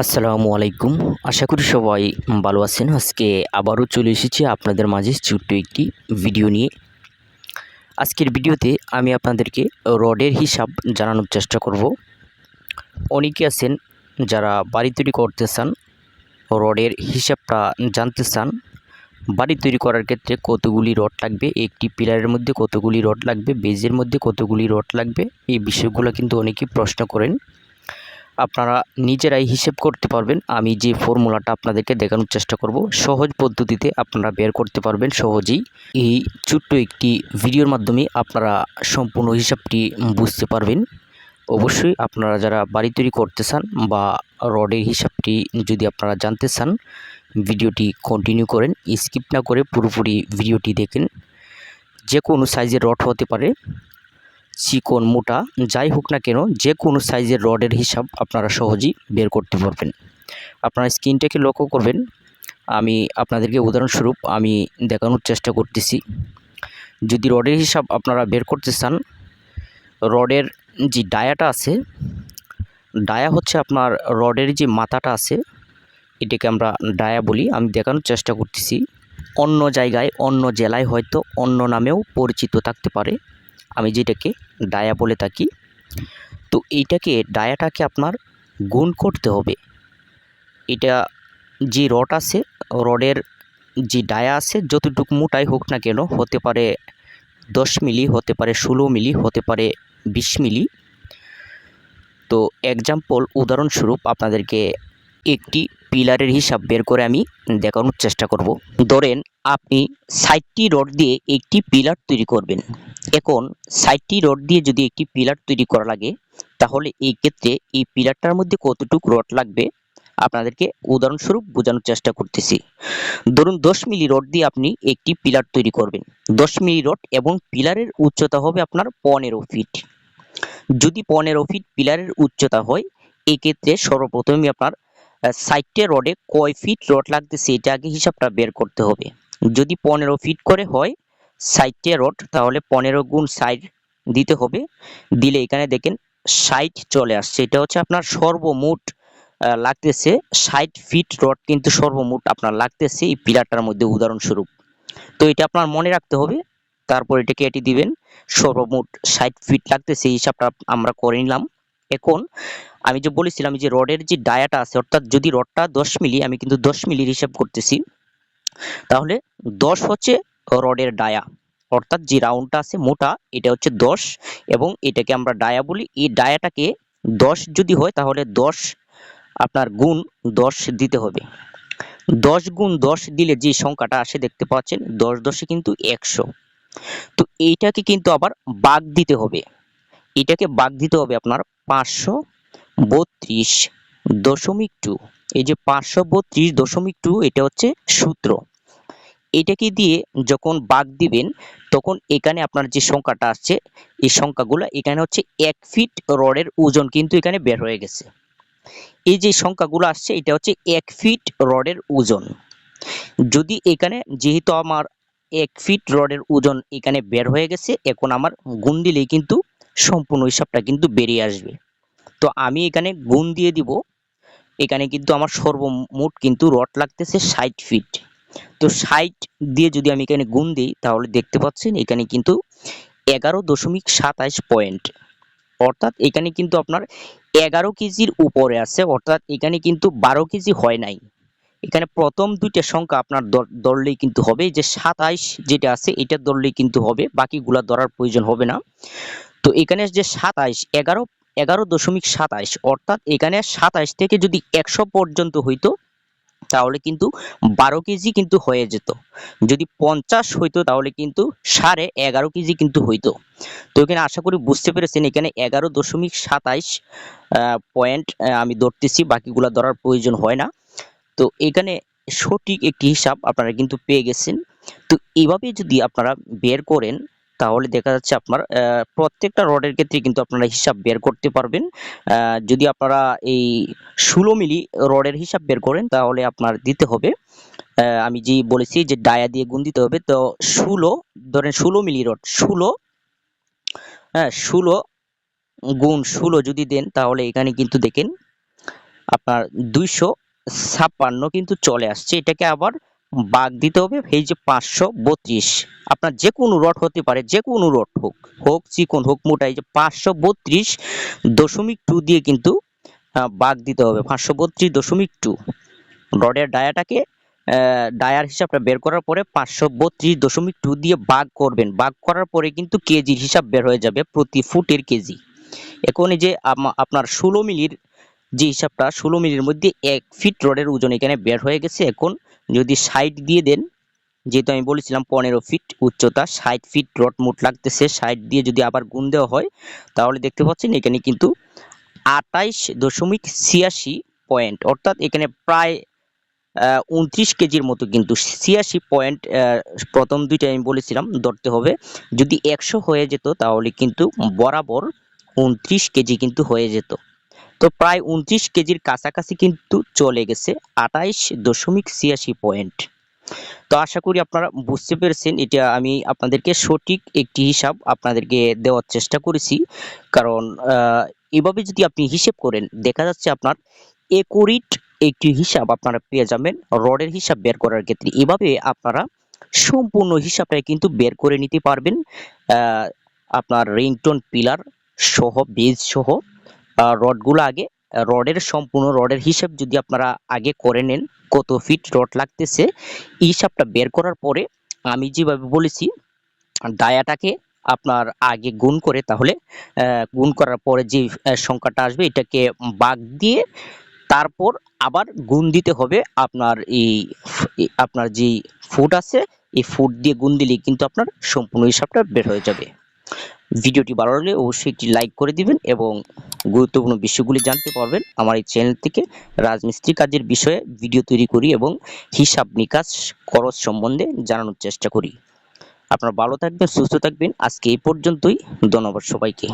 আসসালামু আলাইকুম। আশা করি সবাই ভালো আছেন। আজকে আবারও চলে এসেছি আপনাদের মাঝে ছোট্ট একটি ভিডিও নিয়ে। আজকের ভিডিওতে আমি আপনাদেরকে রডের হিসাব জানানোর চেষ্টা করব। অনেকে আছেন যারা বাড়ি তৈরি করতে চান, রডের হিসাবটা জানতে চান। বাড়ি তৈরি করার ক্ষেত্রে কতগুলি রড লাগবে, একটি পিলারের মধ্যে কতগুলি রড লাগবে, বেজের মধ্যে কতগুলি রড লাগবে, এই বিষয়গুলো কিন্তু অনেকেই প্রশ্ন করেন। আপনারা নিজেরাই হিসেব করতে পারবেন। আমি যে ফর্মুলাটা আপনাদেরকে দেখানোর চেষ্টা করব, সহজ পদ্ধতিতে আপনারা বের করতে পারবেন সহজেই। এই ছোট্ট একটি ভিডিওর মাধ্যমে আপনারা সম্পূর্ণ হিসাবটি বুঝতে পারবেন। অবশ্যই আপনারা যারা বাড়ি তৈরি করতে চান বা রডের হিসাবটি যদি আপনারা জানতে চান, ভিডিওটি কন্টিনিউ করেন স্কিপ না করে পুরোপুরি ভিডিওটি দেখেন। যে কোনো সাইজের রড হতে পারে। চিকন মোটা, যাই হোক না কেন যে কোনো সাইজের রডের হিসাব আপনারা সহজেই বের করতে পারবেন। আপনারা স্ক্রিনটাকে লক্ষ্য করবেন। আমি আপনাদেরকে উদাহরণস্বরূপ আমি দেখানোর চেষ্টা করতেছি। যদি রডের হিসাব আপনারা বের করতে চান, রডের যে ডায়াটা আছে, ডায়া হচ্ছে আপনার রডের যে মাথাটা আছে, এটাকে আমরা ডায়া বলি। আমি দেখানোর চেষ্টা করতেছি। অন্য জায়গায়, অন্য জেলায় হয়তো অন্য নামেও পরিচিত থাকতে পারে। আমি যেটাকে ডায়া বলে থাকি, তো এইটাকে ডায়াটাকে আপনার গুণ করতে হবে। এটা যে রড আছে, রডের যে ডায়া আছে, যতটুকু মোটাই হোক না কেন, হতে পারে দশ মিলি, হতে পারে ষোলো মিলি, হতে পারে বিশ মিলি। তো এক্সাম্পল উদাহরণস্বরূপ আপনাদেরকে একটি পিলারের হিসাব বের করে আমি দেখানোর চেষ্টা করব। ধরেন, আপনি ষাটটি রড দিয়ে একটি পিলার তৈরি করবেন। এখন, ষাটটি রড দিয়ে যদি একটি পিলার তৈরি করা লাগে, তাহলে এই ক্ষেত্রে এই পিলারটার মধ্যে কতটুকু রড লাগবে, আপনাদেরকে উদাহরণস্বরূপ বোঝানোর চেষ্টা করতেছি। ধরুন, দশ মিলি রড দিয়ে আপনি একটি পিলার তৈরি করবেন। দশ মিলি রড এবং পিলারের উচ্চতা হবে আপনার পনেরো ফিট। যদি পনেরো ফিট পিলারের উচ্চতা হয়, এক্ষেত্রে সর্বপ্রথমে আপনার সাইটে রডে কয় ফিট রড লাগতেছে, এটা আগে হিসাবটা বের করতে হবে। যদি পনেরো ফিট করে হয় সাইটে রড, তাহলে পনেরো গুণ সাইড দিতে হবে। দিলে এখানে দেখেন সাইট চলে আসছে। এটা হচ্ছে আপনার সর্বমোট লাগতেছে ষাট ফিট রড কিন্তু সর্বমোট আপনার লাগতেছে এই পিলারটার মধ্যে উদাহরণস্বরূপ। তো এটা আপনার মনে রাখতে হবে। তারপর এটাকে এটি দিবেন। সর্বমোট ষাট ফিট লাগতেছে হিসাবটা আমরা করে নিলাম। এখন আমি যে বলেছিলাম যে রডের যে ডায়াটা আছে, অর্থাৎ যদি রডটা দশ মিলি, আমি কিন্তু দশ মিলির হিসাব করতেছি, তাহলে দশ হচ্ছে রডের ডায়া। অর্থাৎ যে রাউন্ডটা আছে মোটা, এটা হচ্ছে দশ, এবং এটাকে আমরা ডায়া বলি। এই ডায়াটাকে দশ যদি হয়, তাহলে দশ আপনার গুণ দশ দিতে হবে। দশ গুণ দশ দিলে যে সংখ্যাটা আসে, দেখতে পাচ্ছেন, দশ দশে কিন্তু একশো। তো এইটাকে কিন্তু আবার বাঘ দিতে হবে। এটাকে বাঘ দিতে হবে আপনার পাঁচশো বত্রিশ দশমিক টু এই যে পাঁচশো বত্রিশ দশমিক টু এটা হচ্ছে সূত্র। এটাকে দিয়ে যখন বাঘ দিবেন, তখন এখানে আপনার যে সংখ্যাটা আসছে, এই সংখ্যাগুলো এখানে হচ্ছে এক ফিট রডের ওজন কিন্তু এখানে বের হয়ে গেছে। এই যে সংখ্যাগুলো আসছে, এটা হচ্ছে এক ফিট রডের ওজন। যদি এখানে যেহেতু আমার এক ফিট রডের ওজন এখানে বের হয়ে গেছে, এখন আমার গুণ দিলেই কিন্তু সম্পূর্ণ হিসাবটা কিন্তু বেরিয়ে আসবে। তো আমি এখানে গুণ দিয়ে দিব। এখানে কিন্তু আমার সর্বমোট কিন্তু রড লাগতেছে ষাট ফিট তো ষাট দিয়ে যদি আমি এখানে গুণ দিই, তাহলে দেখতে পাচ্ছেন এখানে কিন্তু এগারো দশমিক সাতাইশ পয়েন্ট অর্থাৎ এখানে কিন্তু আপনার এগারো কেজির উপরে আছে, অর্থাৎ এখানে কিন্তু বারো কেজি হয় নাই। এখানে প্রথম দুইটা সংখ্যা আপনার ধর- ধরলেই কিন্তু হবে, যে সাতাইশ যেটা আছে এটা ধরলেই কিন্তু হবে, বাকিগুলা ধরার প্রয়োজন হবে না। তো এখানে যে সাতাইশ এগারো এগারো দশমিক সাতাইশ অর্থাৎ এখানে সাতাইশ থেকে যদি একশো পর্যন্ত হইতো, তাহলে কিন্তু বারো কেজি কিন্তু হয়ে যেত। যদি পঞ্চাশ হইতো, তাহলে কিন্তু সাড়ে এগারো কেজি কিন্তু হইতো। তো এখানে আশা করি বুঝতে পেরেছেন, এখানে এগারো দশমিক সাতাইশ পয়েন্ট আমি ধরতেছি, বাকিগুলা ধরার প্রয়োজন হয় না। তো এখানে সঠিক একটি হিসাব আপনারা কিন্তু পেয়ে গেছেন। তো এইভাবে যদি আপনারা বের করেন তাহলে দেখা যাচ্ছে আপনার প্রত্যেকটা রডের ক্ষেত্রে কিন্তু আপনারা হিসাব বের করতে পারবেন। যদি আপনারা এই ষোলো মিলি রডের হিসাব বের করেন, তাহলে আপনার দিতে হবে। আমি যে বলেছি যে ডায়া দিয়ে গুণ দিতে হবে, তো ষোলো, ধরেন ষোলো মিলি রড, ষোলো হ্যাঁ ষোলো গুণ ষোলো যদি দেন, তাহলে এখানে কিন্তু দেখেন আপনার দুইশো ছাপ্পান্ন কিন্তু চলে আসছে। এটাকে আবার বাগ দিতে হবে এই যে পাঁচশো বত্রিশ। আপনার যে কোনো রড হতে পারে যে কোনো রড হোক হোক চিকন হোক মোটা, এই যে পাঁচশো বত্রিশ দশমিক টু দিয়ে কিন্তু বাগ দিতে হবে, পাঁচশো বত্রিশ দশমিক টু রডের ডায়াটাকে ডায়ার হিসাবটা বের করার পরে পাঁচশো বত্রিশ দশমিক টু দিয়ে বাগ করবেন। বাগ করার পরে কিন্তু কেজির হিসাব বের হয়ে যাবে প্রতি ফুটের কেজি। এখন যে আপনার ষোলো মিলির যে হিসাবটা ষোলো মিলির মধ্যে এক ফিট রডের ওজন এখানে বের হয়ে গেছে এখন। যদি সাইড দিয়ে দেন, যেহেতু আমি বলেছিলাম পনেরো ফিট উচ্চতা, ষাট ফিট রড মোট লাগতেছে, ষাট দিয়ে যদি আবার গুণ দেওয়া হয়, তাহলে দেখতে পাচ্ছেন এখানে কিন্তু আটাইশ দশমিক ছিয়াশি পয়েন্ট অর্থাৎ এখানে প্রায় উনত্রিশ কেজির মতো কিন্তু ছিয়াশি পয়েন্ট প্রথম দুইটা আমি বলেছিলাম, ধরতে হবে। যদি একশো হয়ে যেত, তাহলে কিন্তু বরাবর উনত্রিশ কেজি কিন্তু হয়ে যেত। তো প্রায় উনত্রিশ কেজির কাছাকাছি কিন্তু চলে গেছে আটাইশ দশমিক ছিয়াশি পয়েন্ট। তো আশা করি আপনারা বুঝতে পেরেছেন, এটা আমি আপনাদেরকে সঠিক একটি হিসাব আপনাদেরকে দেওয়ার চেষ্টা করেছি। কারণ এভাবে যদি আপনি হিসেব করেন, দেখা যাচ্ছে আপনার একুরিট একটি হিসাব আপনারা পেয়ে যাবেন, রডের হিসাব বের করার ক্ষেত্রে। এভাবে আপনারা সম্পূর্ণ হিসাবটা কিন্তু বের করে নিতে পারবেন আপনার রিংটোন পিলার সহ, বেজ সহ। রডগুলো আগে, রডের সম্পূর্ণ রডের হিসাব যদি আপনারা আগে করে নেন, কত ফিট রড লাগতেছে হিসাবটা বের করার পরে আমি যেভাবে বলেছি, ডায়াটাকে আপনার আগে গুণ করে, তাহলে গুণ করার পরে যে সংখ্যাটা আসবে, এটাকে বাগ দিয়ে তারপর আবার গুণ দিতে হবে আপনার এই এই আপনার যে ফুট আছে, এই ফুট দিয়ে গুণ দিলেই কিন্তু আপনার সম্পূর্ণ হিসাবটা বের হয়ে যাবে। ভিডিওটি ভালো লাগলে অবশ্যই একটি লাইক করে দিবেন এবং গুরুত্বপূর্ণ বিষয়গুলি জানতে পারবেন আমার এই চ্যানেল থেকে রাজমিস্ত্রি কাজের বিষয়ে ভিডিও তৈরি করি এবং হিসাব নিকাশ খরচ সম্বন্ধে জানানোর চেষ্টা করি। আপনারা ভালো থাকবেন, সুস্থ থাকবেন। আজকে এই পর্যন্তই। ধন্যবাদ সবাইকে।